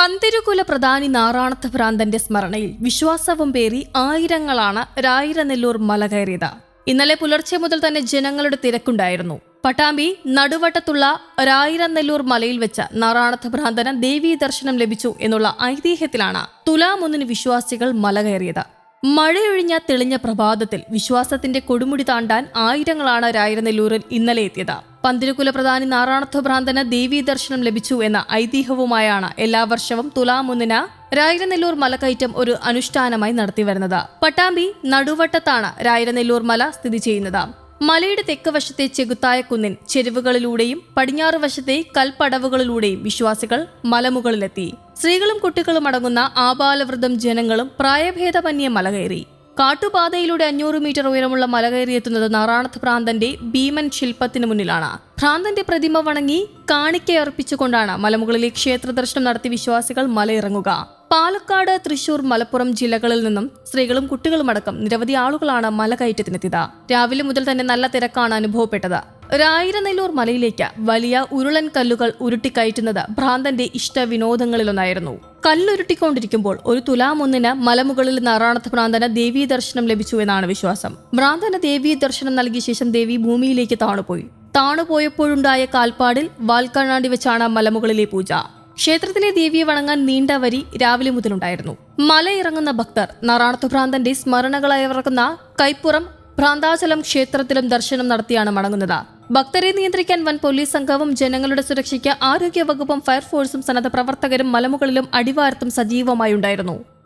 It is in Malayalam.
പന്തിരുകുല പ്രധാനി നാറാണത്ത് ഭ്രാന്തന്റെ സ്മരണയിൽ വിശ്വാസവും പേറി ആയിരങ്ങളാണ് രായിരനെല്ലൂർ മല കയറിയത്. ഇന്നലെ പുലർച്ചെ മുതൽ തന്നെ ജനങ്ങളുടെ തിരക്കുണ്ടായിരുന്നു. പട്ടാമ്പി നടുവട്ടത്തുള്ള രായിരനെല്ലൂർ മലയിൽ വെച്ച് നാറാണത്ത് ഭ്രാന്തന് ദേവീ ദർശനം ലഭിച്ചു എന്നുള്ള ഐതിഹ്യത്തിലാണ് തുലാമൊന്നിന് വിശ്വാസികൾ മല കയറിയത്. മഴയൊഴിഞ്ഞ തെളിഞ്ഞ പ്രഭാതത്തിൽ വിശ്വാസത്തിന്റെ കൊടുമുടി താണ്ടാൻ ആയിരങ്ങളാണ് രായിരനെല്ലൂരിൽ ഇന്നലെ എത്തിയത്. പന്തിരുകുല പ്രധാനി നാറാണത്വ ഭ്രാന്തന് ദേവീ ദർശനം ലഭിച്ചു എന്ന ഐതിഹ്യവുമായാണ് എല്ലാ വർഷവും തുലാമൊന്നിന് രായിരനെല്ലൂർ മലക്കയറ്റം ഒരു അനുഷ്ഠാനമായി നടത്തിവരുന്നത്. പട്ടാമ്പി നടുവട്ടത്താണ് രായിരനെല്ലൂർ മല സ്ഥിതി ചെയ്യുന്നത്. മലയുടെ തെക്ക് വശത്തെ ചെകുത്തായ കുന്നിൻ ചെരുവുകളിലൂടെയും പടിഞ്ഞാറ് വശത്തെ കൽപ്പടവുകളിലൂടെയും വിശ്വാസികൾ മലമുകളിലെത്തി. സ്ത്രീകളും കുട്ടികളും അടങ്ങുന്ന ആബാലവൃദ്ധം ജനങ്ങളും പ്രായഭേദമന്യെ മല കയറി കാട്ടുപാതയിലൂടെ അഞ്ഞൂറ് മീറ്റർ ഉയരമുള്ള മല കയറിയെത്തുന്നത് നാറാണത്ത് ഭ്രാന്തന്റെ ഭീമൻ ശില്പത്തിന് മുന്നിലാണ്. ഭ്രാന്തന്റെ പ്രതിമ വണങ്ങി കാണിക്കയർപ്പിച്ചുകൊണ്ടാണ് മലമുകളിലെ ക്ഷേത്ര ദർശനം നടത്തി വിശ്വാസികൾ മലയിറങ്ങുക. പാലക്കാട് തൃശൂർ മലപ്പുറം ജില്ലകളിൽ നിന്നും സ്ത്രീകളും കുട്ടികളുമടക്കം നിരവധി ആളുകളാണ് മല കയറ്റത്തിനെത്തിയത് രാവിലെ മുതൽ തന്നെ നല്ല തിരക്കാണ് അനുഭവപ്പെട്ടത്. രായിരനെല്ലൂർ മലയിലേക്ക് വലിയ ഉരുളൻ കല്ലുകൾ ഉരുട്ടിക്കയറ്റുന്നത് ഭ്രാന്തന്റെ ഇഷ്ട വിനോദങ്ങളിലൊന്നായിരുന്നു. കല്ലുരുട്ടിക്കൊണ്ടിരിക്കുമ്പോൾ ഒരു തുലാമൊന്നിന് മലമുകളിൽ നാറാണത്ത് ഭ്രാന്തന് ദേവീ ദർശനം ലഭിച്ചു എന്നാണ് വിശ്വാസം. ഭ്രാന്തന് ദേവീ ദർശനം നൽകിയ ശേഷം ദേവി ഭൂമിയിലേക്ക് താണുപോയി. താണുപോയപ്പോഴുണ്ടായ കാൽപ്പാടിൽ വാൽക്കണ്ണാണ്ടി വെച്ചാണ് മലമുകളിലെ പൂജ. ക്ഷേത്രത്തിലെ ദേവിയെ വണങ്ങാൻ നീണ്ട വരി രാവിലെ മുതലുണ്ടായിരുന്നു. മലയിറങ്ങുന്ന ഭക്തർ നാറാണത്ത് ഭ്രാന്തന്റെ സ്മരണകളയവർക്കുന്ന കൈപ്പുറം ഭ്രാന്താചലം ക്ഷേത്രത്തിലും ദർശനം നടത്തിയാണ് മടങ്ങുന്നത്. ഭക്തരെ നിയന്ത്രിക്കാൻ വൻ പോലീസ് സംഘവും ജനങ്ങളുടെ സുരക്ഷയ്ക്ക് ആരോഗ്യ വകുപ്പും ഫയർഫോഴ്സും സന്നദ്ധ പ്രവർത്തകരും മലമുകളിലും അടിവാരത്തും സജീവമായി ഉണ്ടായിരുന്നു